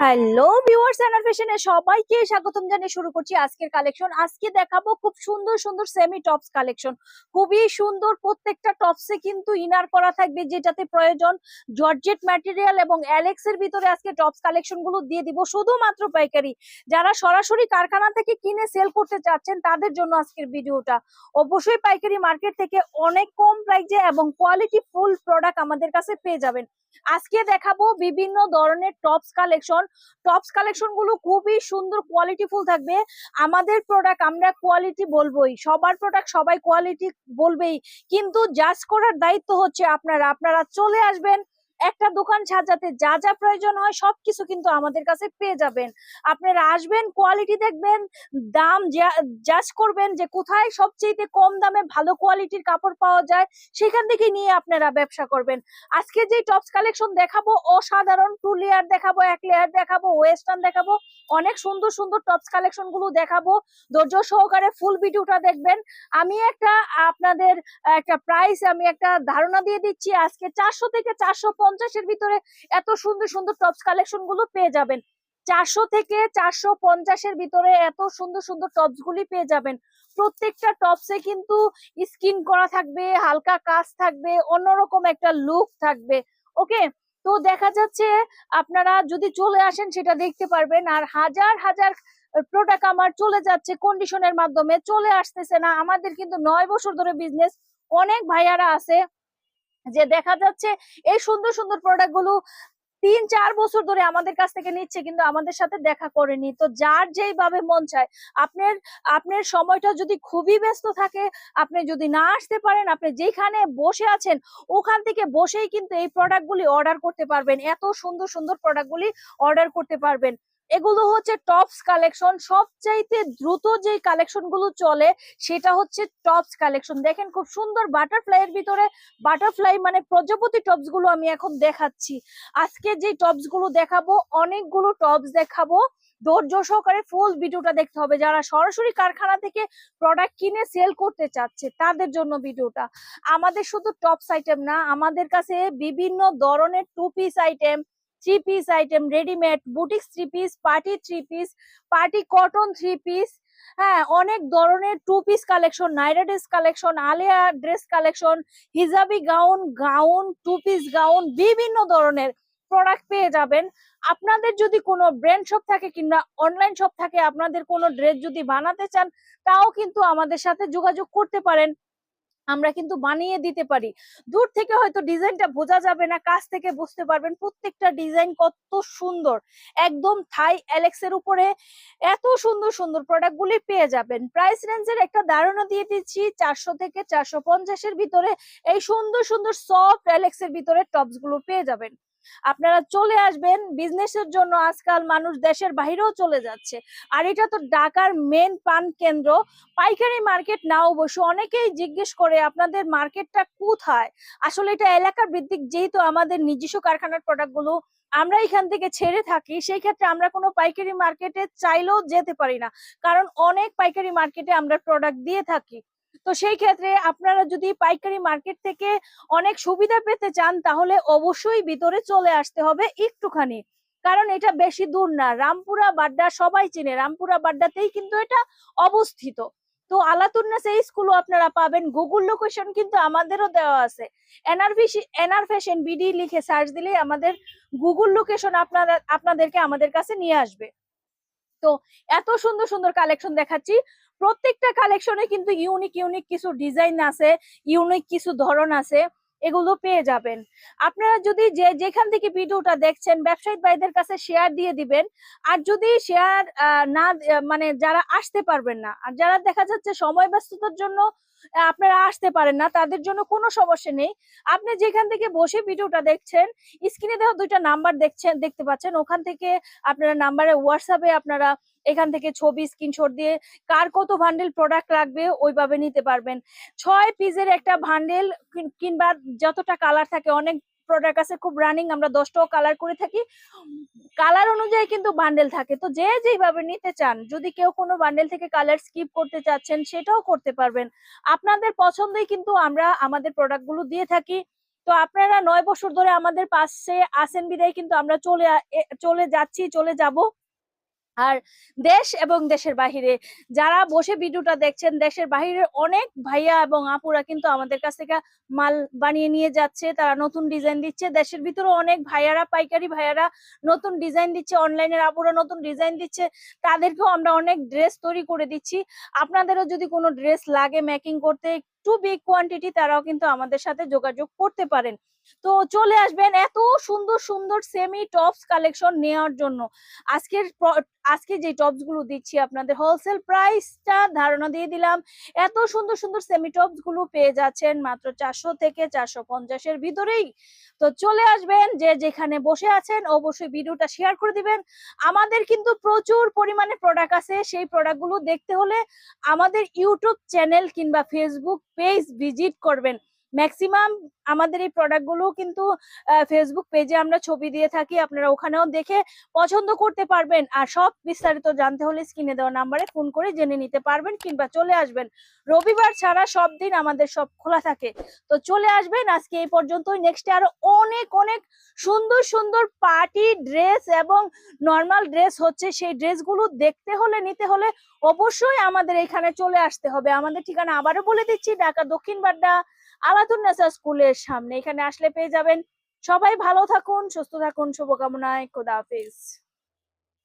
Hello viewers and ফ্যাশনে সবাইকে স্বাগতম জানিয়ে শুরু করছি আজকের কালেকশন আজকে দেখাবো খুব সুন্দর সুন্দর সেমি টপস কালেকশন খুবই সুন্দর প্রত্যেকটা টপসে কিন্তু ইনার করা থাকবে যেটাতে প্রয়োজন জর্জেট ম্যাটেরিয়াল এবং অ্যালেক্স এর ভিতরে আজকে টপস কালেকশনগুলো দিয়ে দিব শুধুমাত্র পাইকারি। যারা সরাসরি কারখানা থেকে কিনে সেল করতে চাচ্ছেন, তাদের জন্য আজকের ভিডিওটা। অবশ্যই পাইকারি মার্কেট থেকে অনেক কম প্রাইসে এবং কোয়ালিটি ফুল প্রোডাক্ট আমাদের কাছে পেয়ে যাবেন। আজকে দেখাবো বিভিন্ন ধরনের টপস কালেকশন টপস কালেকশনগুলো খুবই সুন্দর কোয়ালিটিফুল থাকবে। আমাদের প্রোডাক্ট আমরা কোয়ালিটি বলবোই। সবার প্রোডাক্ট সবাই কোয়ালিটি বলবেই। কিন্তু জাজ করার দায়িত্ব হচ্ছে আপনারা। আপনারা চলে আসবেন একটা দোকান সাজাতে যা যা প্রয়োজন হয় সবকিছু কিন্তু আমাদের কাছে পেয়ে যাবেন। আপনারা আসবেন কোয়ালিটি দেখবেন, দাম জাজ করবেন যে কোথায় সবচেয়ে কম দামে ভালো কোয়ালিটির কাপড় পাওয়া যায়, সেখান থেকে নিয়ে আপনারা ব্যবসা করবেন। আজকে যে টপস কালেকশন দেখাবো, অসাধারণ টু লেয়ার দেখাবো, এক লেয়ার দেখাবো ওয়েস্টার্ন দেখাবো, অনেক সুন্দর সুন্দর টপস কালেকশনগুলো দেখাবো। ধৈর্য সহকারে ফুল ভিডিওটা দেখবেন। আমি একটা আপনাদের একটা প্রাইস আমি একটা ধারণা দিয়ে দিচ্ছি, আজকে চারশো থেকে চারশো পঞ্চাশের ভিতরে এত সুন্দর সুন্দর টপস কালেকশনগুলো পেয়ে যাবেন। চারশো থেকে চারশো পঞ্চাশের ভিতরে এত সুন্দর সুন্দর টপস গুলি পেয়ে যাবেন। প্রত্যেকটা টপসে কিন্তু স্কিন করা থাকবে, হালকা কাজ থাকবে, অন্যরকম একটা লুক থাকবে। ওকে তো দেখা যাচ্ছে আপনারা যদি চলে আসেন সেটা দেখতে পারবেন, আর হাজার হাজার প্রোডাক্ট আমার চলে যাচ্ছে কন্ডিশনের মাধ্যমে, চলে আসতেছে না। আমাদের কিন্তু নয় বছর ধরে বিজনেস অনেক ভাইয়ারা আছে। যে দেখা যাচ্ছে এই সুন্দর সুন্দর প্রোডাক্টগুলো তিন, চার বছর ধরে আমাদের কাছ থেকে নিচ্ছে কিন্তু আমাদের সাথে দেখা করেনি। তো যার যেইভাবে মন চায়, আপনার আপনার সময়টা যদি খুবই ব্যস্ত থাকে, আপনি যদি না আসতে পারেন, আপনি যেখানে বসে আছেন, ওখান থেকে বসেই কিন্তু এই প্রোডাক্টগুলি অর্ডার করতে পারবেন। এত সুন্দর সুন্দর প্রোডাক্টগুলি অর্ডার করতে পারবেন। এগুলো হচ্ছে টপস কালেকশন। সবচাইতে দ্রুত যে কালেকশনগুলো চলে, সেটা হচ্ছে টপস কালেকশন। দেখেন খুব সুন্দর বাটারফ্লাই এর ভিতরে বাটারফ্লাই মানে প্রজাপতি টপসগুলো আমি এখন দেখাচ্ছি। আজকে যে টপসগুলো দেখাবো, অনেকগুলো টপস দেখাবো। ধৈর্য সহকারে ফুল ভিডিওটা দেখতে হবে। যারা সরাসরি কারখানা থেকে প্রোডাক্ট কিনে সেল করতে চাচ্ছে, তাদের জন্য ভিডিওটা। আমাদের শুধু টপস আইটেম না, আমাদের কাছে বিভিন্ন ধরনের two piece item three piece item readymade boutiques three piece party three piece party cotton three piece হ্যাঁ অনেক ধরনের two piece collection Naira dress collection Alia dress collection hijabi gown gown two piece gown বিভিন্ন ধরনের product পেয়ে যাবেন। আপনাদের যদি কোনো ব্র্যান্ড শপ থাকে কিংবা অনলাইন শপ থাকে, আপনাদের কোনো ড্রেস যদি বানাতে চান, তাও কিন্তু আমাদের সাথে যোগাযোগ করতে পারেন। আমরা কিন্তু বানিয়ে দিতে পারি। দূর থেকে হয়তো ডিজাইনটা বোঝা যাবে না, কাছ থেকে বুঝতে পারবেন প্রত্যেকটা ডিজাইন কত সুন্দর। একদম থাই অ্যালেক্স এর উপরে এত সুন্দর সুন্দর প্রোডাক্ট গুলি পেয়ে যাবেন। প্রাইস রেঞ্জের একটা ধারণা দিয়ে দিচ্ছি, চারশো থেকে চারশো পঞ্চাশের ভিতরে এই সুন্দর সুন্দর সফট অ্যালেক্স এর ভিতরে টপসগুলো পেয়ে যাবেন। আপনারা চলে আসবেন বিজনেসের জন্য আজকাল মানুষ দেশের বাহিরেও চলে যাচ্ছে। আর এটা তো ঢাকার মেন পান কেন্দ্র। পাইকারি মার্কেট না অবশ্য অনেকেই জিজ্ঞেস করে, আপনাদের মার্কেটটা কোথায়? আসলে এটা এলাকার ভিত্তিক যেহেতু আমাদের নিজস্ব কারখানার প্রোডাক্টগুলো আমরা এখান থেকে ছেড়ে থাকি, সেই ক্ষেত্রে আমরা কোনো পাইকারি মার্কেটে চাইলেও যেতে পারি না। কারণ অনেক পাইকারি মার্কেটে আমরা প্রোডাক্ট দিয়ে থাকি। তো সেই ক্ষেত্রে আপনারা যদি পাইকারি মার্কেট থেকে অনেক সুবিধা পেতে চান, তাহলে অবশ্যই ভিতরে চলে আসতে হবে একটুখানি। কারণ এটা বেশি দূর না। রামপুরা বাড্ডা সবাই চেনে। রামপুরা বাড্ডাতেই কিন্তু এটা অবস্থিত। তো আলাতুন্নাস এই স্কুলও আপনারা পাবেন। গুগল লোকেশন কিন্তু আমাদেরও দেওয়া আছে। এনআরভি এনআর ফ্যাশন বিডি লিখে সার্চ দিলে আমাদের গুগল লোকেশন আপনারা, আপনাদেরকে আমাদের কাছে নিয়ে আসবে। তো এত সুন্দর সুন্দর কালেকশন দেখাচ্ছি। প্রত্যেকটা কালেকশনে কিন্তু ইউনিক ইউনিক কিছু ডিজাইন আছে ইউনিক কিছু ধরন আছে, এগুলো পেয়ে যাবেন। আপনারা যদি যে, যেখান থেকে ভিডিওটা দেখছেন, ব্যবসায়িক ভাইদের কাছে শেয়ার দিয়ে দিবেন। আর যদি শেয়ার না মানে যারা আসতে পারবেন না, আর যারা দেখা যাচ্ছে সময় ব্যস্ততার জন্য আপনারা আসতে পারেন না, তাদের জন্য কোনো সমস্যা নেই। আপনি যেখান থেকে বসে ভিডিওটা দেখছেন স্ক্রিনে দেখো দুইটা নাম্বার দেখছেন, দেখতে পাচ্ছেন। ওখান থেকে আপনারা নাম্বারে হোয়াটসঅ্যাপে আপনারা এখান থেকে ছবি স্ক্রিনশট দিয়ে কার কত ভান্ডেল প্রোডাক্ট লাগবে, ওইভাবে নিতে পারবেন। ছয় পিসের একটা ভান্ডেল কিংবা যতটা কালার থাকে, অনেক প্রোডাক্ট আছে, খুব রানিং আমরা দশটাও কালার করে থাকি। কালার অনুযায়ী কিন্তু বান্ডেল থাকে। তো যে যেভাবে নিতে চান, যদি কেউ কোনো বান্ডেল থেকে কালার স্কিপ করতে চাচ্ছেন, সেটাও করতে পারবেন। আপনাদের পছন্দই কিন্তু আমরা আমাদের প্রোডাক্টগুলো দিয়ে থাকি। তো আপনারা নয় বছর ধরে আমাদের পাশে আসেন বিদায় কিন্তু আমরা চলে চলে যাচ্ছি, চলে যাব। আর দেশ এবং দেশের বাহিরে। যারা বসে ভিডিওটা দেখছেন, দেশের বাহিরে অনেক ভাইয়া এবং আপুরা কিন্তু আমাদের কাছ থেকে মাল বানিয়ে নিয়ে যাচ্ছে, তারা নতুন ডিজাইন দিচ্ছে। দেশের ভিতরে অনেক ভাইয়ারা, পাইকারি ভাইয়ারা নতুন ডিজাইন দিচ্ছে, অনলাইনের আপুরা নতুন ডিজাইন দিচ্ছে। তাদেরকেও আমরা অনেক ড্রেস তৈরি করে দিচ্ছি। আপনাদেরও যদি কোনো ড্রেস লাগে মেকিং করতে, একটু বিগ কোয়ান্টিটি তারাও কিন্তু আমাদের সাথে যোগাযোগ করতে পারেন। তো চলে আসবেন এত সুন্দর সুন্দর সেমি টপস কালেকশন নেওয়ার জন্য। আজকের আজকে যে টপসগুলো দিচ্ছি আপনাদের হোলসেল প্রাইসটা ধারণা দিয়ে দিলাম। এত সুন্দর সুন্দর সেমি টপসগুলো পেয়ে যাচ্ছেন মাত্র চারশো থেকে চারশো পঞ্চাশের ভিতরেই। তো চলে আসবেন যে যেখানে বসে আছেন অবশ্যই ভিডিওটা শেয়ার করে দিবেন। আমাদের কিন্তু প্রচুর পরিমাণে প্রোডাক্ট আছে, সেই প্রোডাক্টগুলো দেখতে হলে আমাদের ইউটিউব চ্যানেল কিংবা ফেসবুক পেজ ভিজিট করবেন। ম্যাক্সিমাম আমাদের এই প্রোডাক্টগুলো কিন্তু ফেসবুক পেজে আমরা ছবি দিয়ে থাকি, আপনারা ওখানেও দেখে পছন্দ করতে পারবেন। আর সব বিস্তারিত জানতে হলে স্ক্রিনে দেওয়া নাম্বারে ফোন করে জেনে নিতে পারবেন কিংবা চলে আসবেন। রবিবার ছাড়া সব দিন আমাদের সব খোলা থাকে। তো চলে আসবেন, আজকে এই পর্যন্তই। নেক্সটে আরও অনেক অনেক সুন্দর সুন্দর পার্টি ড্রেস এবং নর্মাল ড্রেস হচ্ছে। সেই ড্রেসগুলো দেখতে হলে, নিতে হলে অবশ্যই আমাদের এখানে চলে আসতে হবে। আমাদের ঠিকানা আবারও বলে দিচ্ছি, ঢাকা দক্ষিণ বাড্ডা আলাতুন্নেসা স্কুলের সামনে। এখানে আসলে পেয়ে যাবেন। সবাই ভালো থাকুন, সুস্থ থাকুন, শুভকামনায়। খোদা হাফিজ।